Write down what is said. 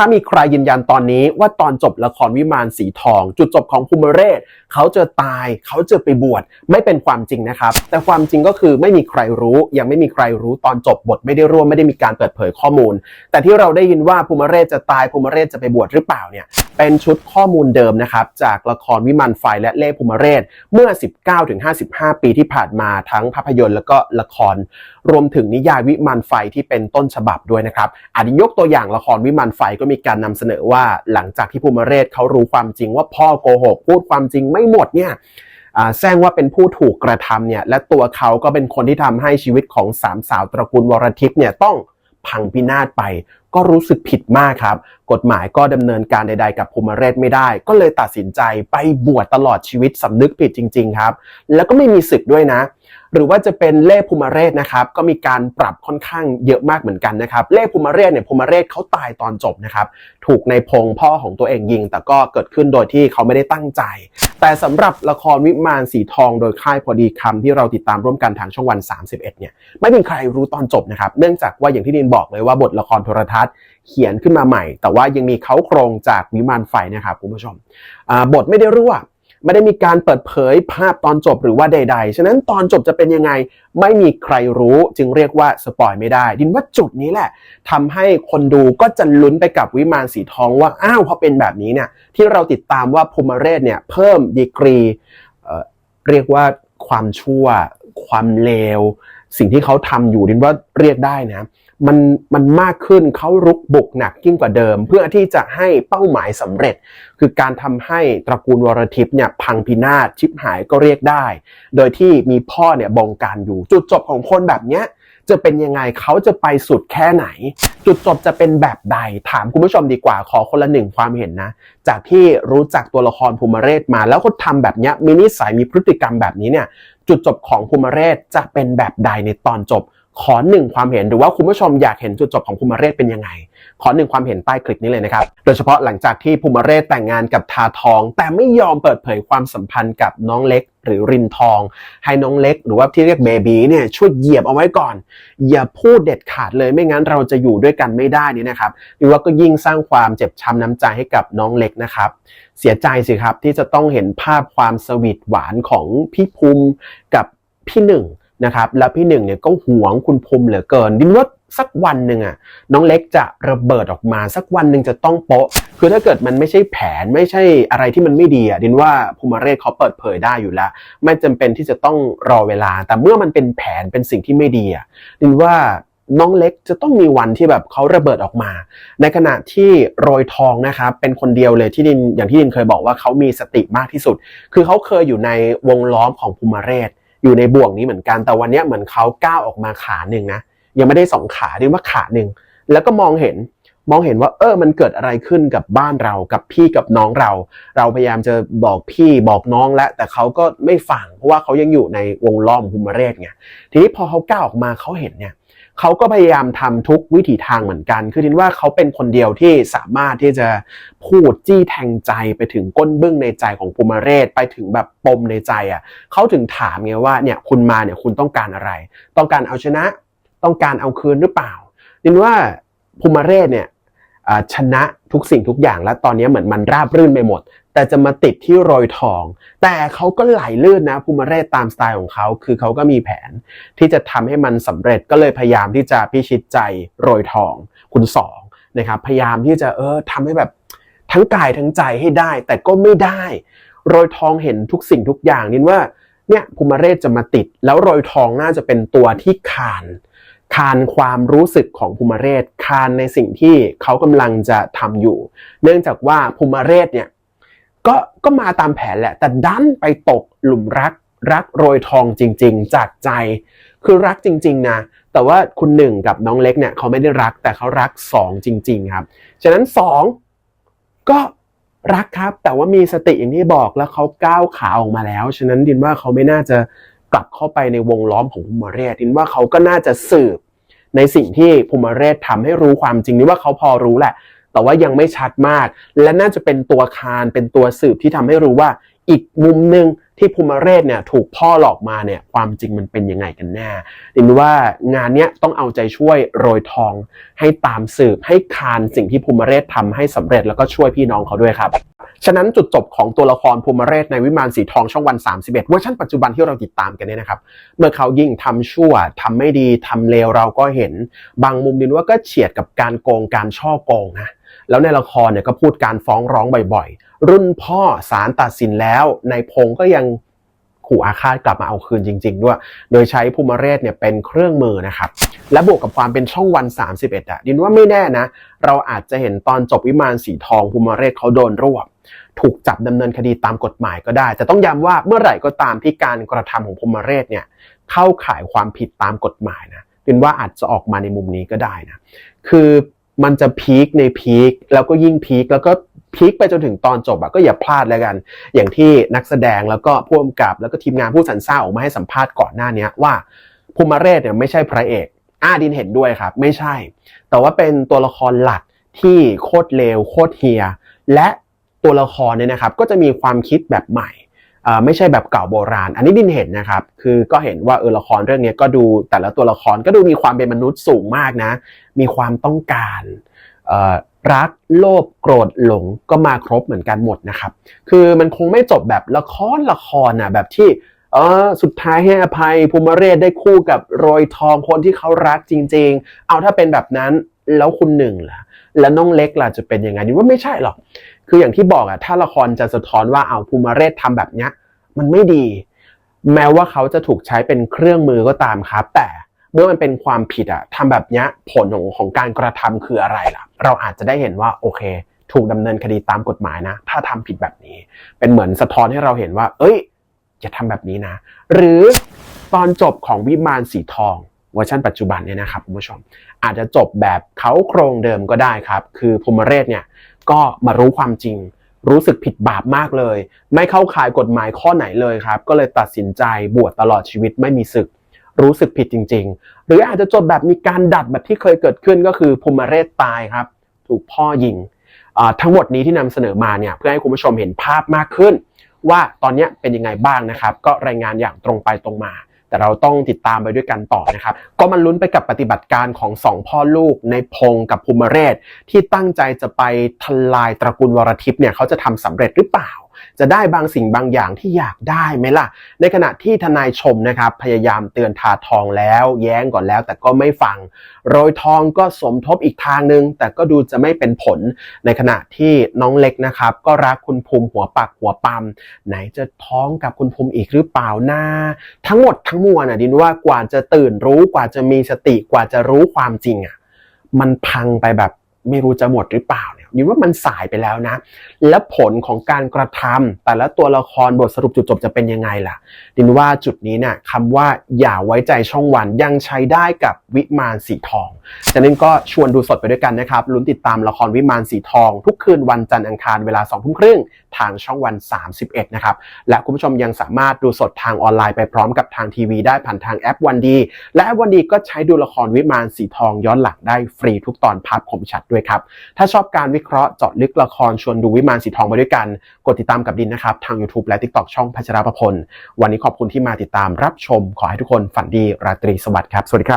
ถ้ามีใครยืนยันตอนนี้ว่าตอนจบละครวิมานสีทอง จุดจบของภูมิเรศ เขาจะตาย เขาจะไปบวชไม่เป็นความจริงนะครับ แต่ความจริงก็คือไม่มีใครรู้ ยังไม่มีใครรู้ตอนจบบทไม่ได้ร่วมไม่ได้มีการเปิดเผยข้อมูล แต่ที่เราได้ยินว่าภูมิเรศจะตายภูมิเรศจะไปบวชหรือเปล่าเนี่ยเป็นชุดข้อมูลเดิมนะครับ จากละครวิมานไฟและเล่ภูมิเรศ เมื่อ 19-55 ปีที่ผ่านมาทั้งภาพยนตร์แล้วก็ละคร รวมถึงนิยายวิมานไฟที่เป็นต้นฉบับด้วยนะครับอาจจะยกตัวอย่างละครวิมานไฟก็มีการนำเสนอว่าหลังจากที่ภูมิเรศเขารู้ความจริงว่าพ่อโกหก พูดความจริงไม่หมดเนี่ยแซงว่าเป็นผู้ถูกกระทำเนี่ยและตัวเขาก็เป็นคนที่ทำให้ชีวิตของสามสาวตระกูลวรทิพย์เนี่ยต้องพังพินาศไป ก็รู้สึกผิดมากครับ กฎหมายก็ดำเนินการใด ๆ กับภูมิเรศไม่ได้ ก็เลยตัดสินใจไปบวชตลอดชีวิตสำนึกผิดจริง ๆ ครับ แล้วก็ไม่มีศึกด้วยนะ หรือว่าจะเป็นเล่ภูมิเรศนะครับ ก็มีการปรับค่อนข้างเยอะมากเหมือนกันนะครับ เล่ภูมิเรศเนี่ยภูมิเรศเขาตายตอนจบนะครับ ถูกในพงพ่อของตัวเองยิง แต่ก็เกิดขึ้นโดยที่เขาไม่ได้ตั้งใจ แต่สำหรับละครวิมานสีทองโดยค่ายพอดีคำที่เราติดตามร่วมกันทางช่องวัน 31 เนี่ย ไม่มีใครรู้ตอนจบนะครับ เนื่องจากว่าอย่างที่ดินบอกเลยว่าบทละครโทรทัศน์เขียนขึ้นมาใหม่ แต่ว่ายังมีเขาโครงจากวิมานไฟนะครับคุณผู้ชมบทไม่ได้รั่ว ไม่ได้มีการเปิดเผยภาพตอนจบหรือว่าใด ๆ ฉะนั้นตอนจบจะเป็นยังไงไม่มีใครรู้จึงเรียกว่าสปอยไม่ได้ ดินว่าจุดนี้แหละทำให้คนดูก็จะลุ้นไปกับวิมานสีทองว่าอ้าวพอเป็นแบบนี้เนี่ยที่เราติดตามว่าภูมิเรศเนี่ยเพิ่มดีกรีเรียกว่าความชั่ว ความเลว สิ่งที่เขาทำอยู่ดินว่าเรียกได้นะ มันมันมากขึ้นเขารุกบุกหนักยิ่งกว่าเดิม เพื่อที่จะให้เป้าหมายสำเร็จ คือการทำให้ตระกูลวรทิพย์เนี่ยพังพินาศชิบหายก็เรียกได้ โดยที่มีพ่อเนี่ยบงการอยู่จุดจบของคนแบบเนี้ยจะเป็นยังไงเขาจะไปสุดแค่ไหน จุดจบจะเป็นแบบใดถามคุณผู้ชมดีกว่าขอคนละหนึ่งความเห็นนะ จากที่รู้จักตัวละครภูมิเรศมา แล้วเขาทำแบบเนี้ยมีนิสัยมีพฤติกรรมแบบนี้เนี่ยจุดจบของภูมิเรศจะเป็นแบบใดในตอนจบ ขอหนึ่งความเห็นหรือว่าคุณผู้ชมอยากเห็นจุดจบของภูมิเรศเป็นยังไง ขอหนึ่งความเห็นใต้คลิปนี้เลยนะครับ โดยเฉพาะหลังจากที่ภูมิเรศแต่งงานกับทาทอง แต่ไม่ยอมเปิดเผยความสัมพันธ์กับน้องเล็ก หรือรินทอง ให้น้องเล็ก หรือว่าที่เรียกเบบีเนี่ยช่วยเหยียบเอาไว้ก่อน อย่าพูดเด็ดขาดเลยไม่งั้นเราจะอยู่ด้วยกันไม่ได้นี่นะครับหรือว่าก็ยิ่งสร้างความเจ็บช้ำน้ำใจให้กับน้องเล็กนะครับเสียใจสิครับที่จะต้องเห็นภาพความสวีทหวานของพี่ภูมิกับพี่หนึ่ง นะครับแล้วพี่หนึ่งเนี่ยก็หวงคุณภูมิเหลือเกิน ดินว่าสักวันหนึ่งอะน้องเล็กจะระเบิดออกมา สักวันหนึ่งจะต้องโป๊ะ คือถ้าเกิดมันไม่ใช่แผนไม่ใช่อะไรที่มันไม่ดีอะดินว่าภูมิเรศเขาเปิดเผยได้อยู่แล้ว ไม่จำเป็นที่จะต้องรอเวลา แต่เมื่อมันเป็นแผนเป็นสิ่งที่ไม่ดีอะดินว่าน้องเล็กจะต้องมีวันที่แบบเขาระเบิดออกมา ในขณะที่โรยทองนะครับเป็นคนเดียวเลยที่ดินอย่างที่ดินเคยบอกว่าเขามีสติมากที่สุด คือเขาเคยอยู่ในวงล้อมของภูมิเรศ อยู่ในบ่วงนี้เหมือนกันแต่วันนี้เหมือนเขาก้าวออกมาขาหนึ่งนะยังไม่ได้สองขาเรียกว่าขาหนึ่งแล้วก็มองเห็นมองเห็นว่าเออมันเกิดอะไรขึ้นกับบ้านเรากับพี่กับน้องเรา เราพยายามจะบอกพี่บอกน้องแล้ว แต่เขาก็ไม่ฟังเพราะว่าเขายังอยู่ในวงล้อมภูมิเรศไงทีนี้พอเขาก้าวออกมาเขาเห็นเนี่ย เขาก็พยายามทำทุกวิถีทางเหมือนกัน คือทินว่าเขาเป็นคนเดียวที่สามารถที่จะพูดจี้แทงใจไปถึงก้นบึ้งในใจของภูมิเรศไปถึงแบบปมในใจอะเขาถึงถามไงว่าเนี่ยคุณมาเนี่ยคุณต้องการอะไร ต้องการเอาชนะ ต้องการเอาคืนหรือเปล่าดินว่าภูมิเรศเนี่ย ชนะทุกสิ่งทุกอย่างแล้วตอนนี้เหมือนมันราบรื่นไปหมด แต่จะมาติดที่โรยทอง แต่เขาก็ไหลลื่นนะภูมิเรศตามสไตล์ของเขา คือเขาก็มีแผนที่จะทำให้มันสำเร็จก็เลยพยายามที่จะพิชิตใจโรยทอง คุณสองนะครับพยายามที่จะเออทำให้แบบทั้งกายทั้งใจให้ได้ แต่ก็ไม่ได้โรยทองเห็นทุกสิ่งทุกอย่างนินว่าเนี่ยภูมิเรศจะมาติด แล้วโรยทองน่าจะเป็นตัวที่คาน คานความรู้สึกของภูมิเรศคานในสิ่งที่เขากำลังจะทำอยู่ เนื่องจากว่าภูมิเรศเนี่ยก็ก็มาตามแผนแหละ แต่ดันไปตกหลุมรักรักโรยทองจริง ๆ จากใจ คือรักจริง ๆ นะ แต่ว่าคุณหนึ่งกับน้องเล็กเนี่ยเขาไม่ได้รักแต่เขารักสองจริง ๆ ครับ ฉะนั้นสองก็รักครับ แต่ว่ามีสติอย่างที่บอกแล้วเขาก้าวขาออกมาแล้ว ฉะนั้นดินว่าเขาไม่น่าจะ กลับเข้าไปในวงล้อมของภูมิเรศดินว่าเขาก็น่าจะสืบในสิ่งที่ภูมิเรศทำให้รู้ความจริงนี่ว่าเขาพอรู้แหละ แต่ว่ายังไม่ชัดมาก และน่าจะเป็นตัวคานเป็นตัวสืบที่ทำให้รู้ว่าอีกมุมหนึ่งที่ภูมิเรศเนี่ยถูกพ่อหลอกมาเนี่ยความจริงมันเป็นยังไงกันแน่ดินว่างานเนี้ยต้องเอาใจช่วยโรยทอง ให้ตามสืบให้คานสิ่งที่ภูมิเรศทำให้สำเร็จแล้วก็ช่วยพี่น้องเขาด้วยครับ ฉะนั้นจุดจบของตัวละครภูมิเรศในวิมานสีทองช่องวัน 31 เวอร์ชันปัจจุบันที่เราติดตามกันเนี่ยนะครับ เมื่อเขายิ่งทำชั่วทำไม่ดีทำเลวเราก็เห็น บางมุมดินว่าก็เฉียดกับการโกงการช่อโกงนะแล้วในละครเนี่ยก็พูดการฟ้องร้องบ่อยๆ รุ่นพ่อศาลตัดสินแล้วในายพงก็ยังขู่อาฆาตกลับมาเอาคืนจริง ๆ ด้วย โดยใช้ภูมิเรศเนี่ยเป็นเครื่องมือนะครับ และบวกกับความเป็นช่องวัน 31อะดินว่าไม่แน่นะ เราอาจจะเห็นตอนจบวิมานสีทองภูมิเรศเขาโดนรวบ ถูกจับดำเนินคดีตามกฎหมายก็ได้ แต่ต้องย้ำว่าเมื่อไหร่ก็ตามที่การกระทำของภูมิเรศเนี่ยเข้าข่ายความผิดตามกฎหมายนะดินว่าอาจจะออกมาในมุมนี้ก็ได้นะคือมันจะพีคในพีคแล้วก็ยิ่งพีคแล้วก็พีคไปจนถึงตอนจบอะก็อย่าพลาดแล้วกัน อย่างที่นักแสดงแล้วก็ผู้กำกับแล้วก็ทีมงานผู้สรรสร้างออกมาให้สัมภาษณ์ก่อนหน้านี้ว่าภูมิเรศเนี่ยไม่ใช่พระเอก อาดินเห็นด้วยครับ ไม่ใช่ แต่ว่าเป็นตัวละครหลักที่โคตรเลวโคตรเฮีย และตัวละครเนี่ยนะครับก็จะมีความคิดแบบใหม่ไม่ใช่แบบเก่าโบราณ อันนี้ดินเห็นนะครับ คือก็เห็นว่าเออละครเรื่องนี้ก็ดูแต่ละตัวละครก็ดูมีความเป็นมนุษย์สูงมากนะ มีความต้องการรักโลภโกรธหลงก็มาครบเหมือนกันหมดนะครับ คือมันคงไม่จบแบบละครละครนะแบบที่ เออสุดท้ายให้อภัยภูมิเรศได้คู่กับโรยทองคนที่เขารักจริง ๆ เอาถ้าเป็นแบบนั้นแล้วคุณหนึ่งล่ะ แล้วน้องเล็กล่ะจะเป็นยังไงนี่ว่าไม่ใช่หรอก คืออย่างที่บอกอะถ้าละครจะสะท้อนว่าเอาภูมิเรศทำแบบเนี้ยมันไม่ดี แม้ว่าเขาจะถูกใช้เป็นเครื่องมือก็ตามครับ แต่เมื่อมันเป็นความผิดอะทำแบบเนี้ยผลของของการกระทำคืออะไรล่ะ เราอาจจะได้เห็นว่าโอเค ถูกดำเนินคดีตามกฎหมายนะ ถ้าทำผิดแบบนี้ เป็นเหมือนสะท้อนให้เราเห็นว่า เอ้ย อย่าทำแบบนี้นะ หรือตอนจบของวิมานสีทองเวอร์ชันปัจจุบันเนี่ยนะครับคุณผู้ชม อาจจะจบแบบเขาโครงเดิมก็ได้ครับ คือภูมิเรศเนี่ยก็มารู้ความจริง รู้สึกผิดบาปมากเลย ไม่เข้าข่ายกฎหมายข้อไหนเลยครับ ก็เลยตัดสินใจบวชตลอดชีวิตไม่มีศึก รู้สึกผิดจริง ๆ หรืออาจจะจบแบบมีการดัดแบบที่เคยเกิดขึ้นก็คือภูมิเรศตายครับ ถูกพ่อยิงทั้งหมดนี้ที่นำเสนอมาเนี่ยเพื่อให้คุณผู้ชมเห็นภาพมากขึ้น ว่าตอนนี้เป็นยังไงบ้างนะครับ ก็รายงานอย่างตรงไปตรงมา แต่เราต้องติดตามไปด้วยกันต่อนะครับ ก็มันลุ้นไปกับปฏิบัติการของสองพ่อลูกในพงกับภูมิเรศที่ตั้งใจจะไปทลายตระกูลวรทิพย์เนี่ยเขาจะทำสำเร็จหรือเปล่า จะได้บางสิ่งบางอย่างที่อยากได้ไหมล่ะ ในขณะที่ทนายชมนะครับพยายามเตือนทาทองแล้ว แย้งก่อนแล้ว แต่ก็ไม่ฟังโรยทองก็สมทบอีกทางหนึ่งแต่ก็ดูจะไม่เป็นผล ในขณะที่น้องเล็กนะครับ ก็รักคุณภูมิหัวปักหัวปั๊มไหนจะท้องกับคุณภูมิอีกหรือเปล่านะทั้งหมดทั้งมวลอะดินว่ากว่าจะตื่นรู้กว่าจะมีสติกว่าจะรู้ความจริงอะมันพังไปแบบไม่รู้จะหมดหรือเปล่า ยดินว่ามันสายไปแล้วนะ และผลของการกระทำแต่ละตัวละครบทสรุปจุดจบจะเป็นยังไงล่ะดินว่าจุดนี้เนี่ยคำว่าอย่าไว้ใจช่องวันยังใช้ได้กับวิมานสีทองฉะนั้นก็ชวนดูสดไปด้วยกันนะครับลุ้นติดตามละครวิมานสีทอง ทุกคืนวันจันทร์อังคารเวลา2ทุ่มครึ่งทางช่องวัน 31 นะครับ และคุณผู้ชมยังสามารถดูสดทางออนไลน์ไปพร้อมกับทางทีวีได้ผ่านทางแอปวันดี และแอปวันดีก็ใช้ดูละครวิมานสีทองย้อนหลังได้ฟรีทุกตอนภาพคมชัดด้วยครับ ถ้าชอบการวิเคราะห์เจาะลึกละครชวนดูวิมานสีทองไปด้วยกัน กดติดตามกับดินนะครับ ทาง YouTube และ TikTok ช่องพัชราภพล วันนี้ขอบคุณที่มาติดตามรับชม ขอให้ทุกคนฝันดีราตรีสวัสดิ์ครับ สวัสดีครับ